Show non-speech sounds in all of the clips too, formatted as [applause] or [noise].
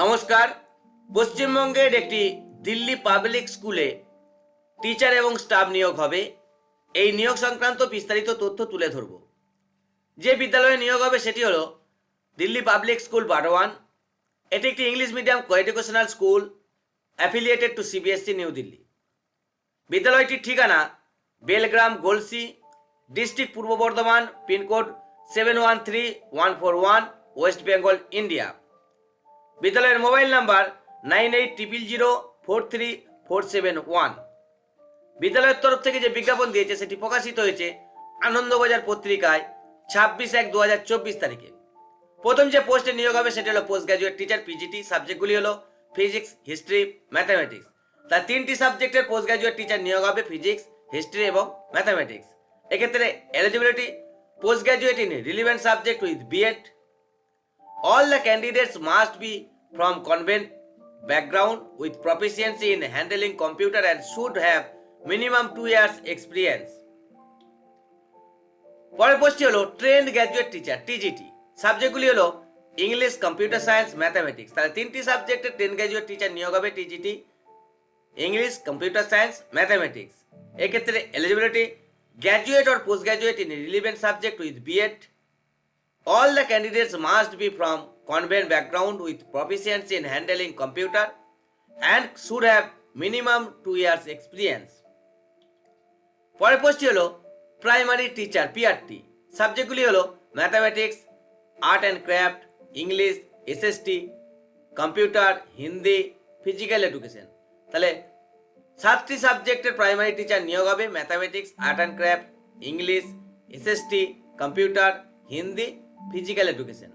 নমস্কার। পশ্চিমবঙ্গের একটি দিল্লি পাবলিক স্কুলে টিচার এবং স্টাফ নিয়োগ হবে। এই নিয়োগ সংক্রান্ত বিস্তারিত তথ্য তুলে ধরব। যে বিদ্যালয়ে নিয়োগ হবে সেটি হলো দিল্লি পাবলিক স্কুল বারোয়ান। এটি একটি English medium coeducational school affiliated to CBSE New Delhi. বিদ্যালয়টির ঠিকানা Belgram Golsi, district Purba Bardhaman, pincode seven one three one four one, West Bengal, India. বিদ্যালয়ের mobile number nine eight triple zero four three four seven one বিদ্যালয়ের তরফ থেকে যে বিজ্ঞাপন দিয়েছে, সেটি প্রকাশিত হয়েছে আনন্দবাজার পত্রিকায় ছাব্বিশ এক দু হাজার চব্বিশ তারিখে। প্রথম যে পোস্টে নিয়োগ হবে, সেটি হলো পোস্ট গ্রাজুয়েট টিচার পিজিটি সাবজেক্টগুলি হলো ফিজিক্স, হিস্ট্রি, ম্যাথামেটিক্স। তার তিনটি সাবজেক্টের পোস্ট গ্রাজুয়েট টিচার নিয়োগ হবে, ফিজিক্স, হিস্ট্রি এবং ম্যাথামেটিক্স। এক্ষেত্রে eligibility post graduate in relevant subject with BEd all the candidates must be from convent background with proficiency in handling computer and should have minimum two years experience. পরের পোস্টটি হলো trained graduate teacher TGT সাবজেক্টগুলি হলো English computer science mathematics তাহলে তিনটি সাবজেক্টে trend graduate teacher নিয়োগ হবে TGT English computer science mathematics এক্ষেত্রে eligibility graduate or post graduate in relevant subject with BEd All the candidates must be from convent background with proficiency in handling computer and should have minimum two years experience. পরের পোস্টটি হলো primary teacher PRT সাবজেক্টগুলি হলো mathematics art and craft English SST computer Hindi physical education তাহলে সাতটি সাবজেক্টের primary teacher নিয়োগ হবে mathematics art and craft English SST computer Hindi physical education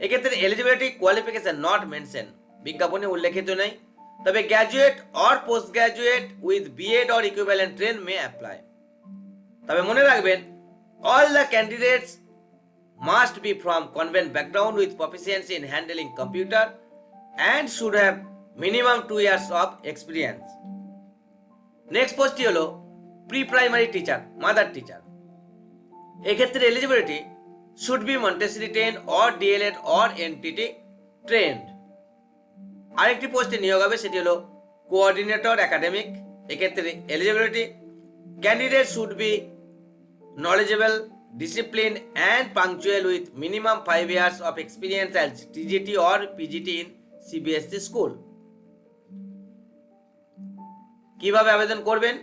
এক্ষেত্রে এলিজিবিলিটি কোয়ালিফিকেশন নট মেনশন বিজ্ঞাপনে উল্লেখিত নেই, তবে graduate or post graduate with BEd or equivalent train may apply তবে মনে রাখবেন all the candidates must be from convent background with proficiency in handling computer and should have minimum two years of experience next পোস্টটি হলো pre primary teacher mother teacher এক্ষেত্রে eligibility should be Montessori ten or DElEd or NTT trained আরেকটি পোস্টে নিয়োগ হবে সেটি হলো coordinator academic এক্ষেত্রে eligibility candidate should be knowledgeable, disciplined, and punctual with minimum five years of experience as TGT or PGT in CBSE school. কীভাবে আবেদন করবেন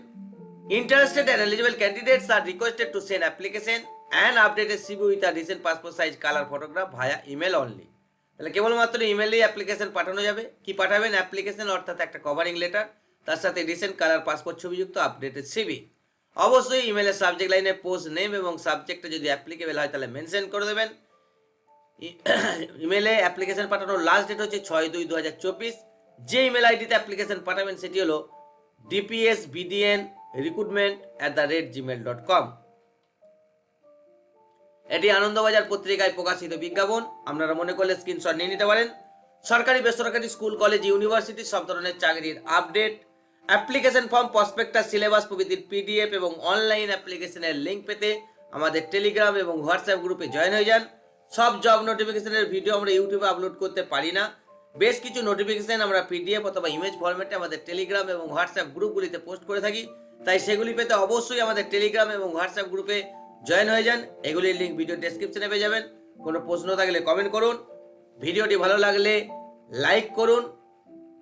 interested and eligible candidates are requested to send application and updated CV with a recent passport size colour photograph via email only তাহলে কেবলমাত্র ইমেলেই application পাঠানো যাবে। কি পাঠাবেন? Application অর্থাৎ একটা কভারিং লেটার তার সাথে রিসেন্ট কালার পাসপোর্ট ছবিযুক্ত আপডেটেড সিবি অবশ্যই ইমেলের সাবজেক্ট লাইনে পোস্ট নেম এবং সাবজেক্টে যদি অ্যাপ্লিকেবল হয়, তাহলে মেনশন করে দেবেন। [coughs] ইমেলে অ্যাপ্লিকেশন পাঠানোর লাস্ট ডেট হচ্ছে ছয় দুই দু হাজার চব্বিশ। যে ইমেল আইডিতে অ্যাপ্লিকেশন পাঠাবেন, সেটি হলো DPS BDN recruitment at the rate gmail dot com এটি আনন্দবাজার পত্রিকায় প্রকাশিত বিজ্ঞাপন। আপনারা মনে করলে স্ক্রিনশট নিয়ে নিতে পারেন। সরকারি বেসরকারি স্কুল কলেজ ইউনিভার্সিটি সব ধরনের চাকরির update application form prospectus syllabus প্রভৃতির পিডিএফ এবং অনলাইন অ্যাপ্লিকেশনের লিঙ্ক পেতে আমাদের টেলিগ্রাম এবং হোয়াটসঅ্যাপ গ্রুপে জয়েন হয়ে যান। সব জব নোটিফিকেশনের ভিডিও আমরা ইউটিউবে আপলোড করতে পারি না। বেশ কিছু নোটিফিকেশন আমরা পিডিএফ অথবা ইমেজ ফরম্যাটে আমাদের টেলিগ্রাম এবং হোয়াটসঅ্যাপ গ্রুপগুলিতে পোস্ট করে থাকি। তাই সেগুলি পেতে অবশ্যই আমাদের টেলিগ্রাম এবং হোয়াটসঅ্যাপ গ্রুপে জয়েন হয়ে যান এগুলির লিঙ্ক ভিডিও ডেসক্রিপশনে পেয়ে যাবেন। কোনো প্রশ্ন থাকলে কমেন্ট করুন। ভিডিওটি ভালো লাগলে লাইক করুন।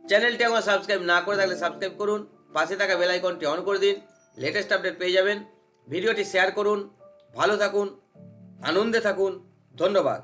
চ্যানেলটি এখন সাবস্ক্রাইব না করে থাকলে সাবস্ক্রাইব করুন। পাশে থাকা বেল আইকনটি অন করে দিন। লেটেস্ট আপডেট পেয়ে যাবেন। ভিডিওটি শেয়ার করুন। ভালো থাকুন। আনন্দে থাকুন। ধন্যবাদ।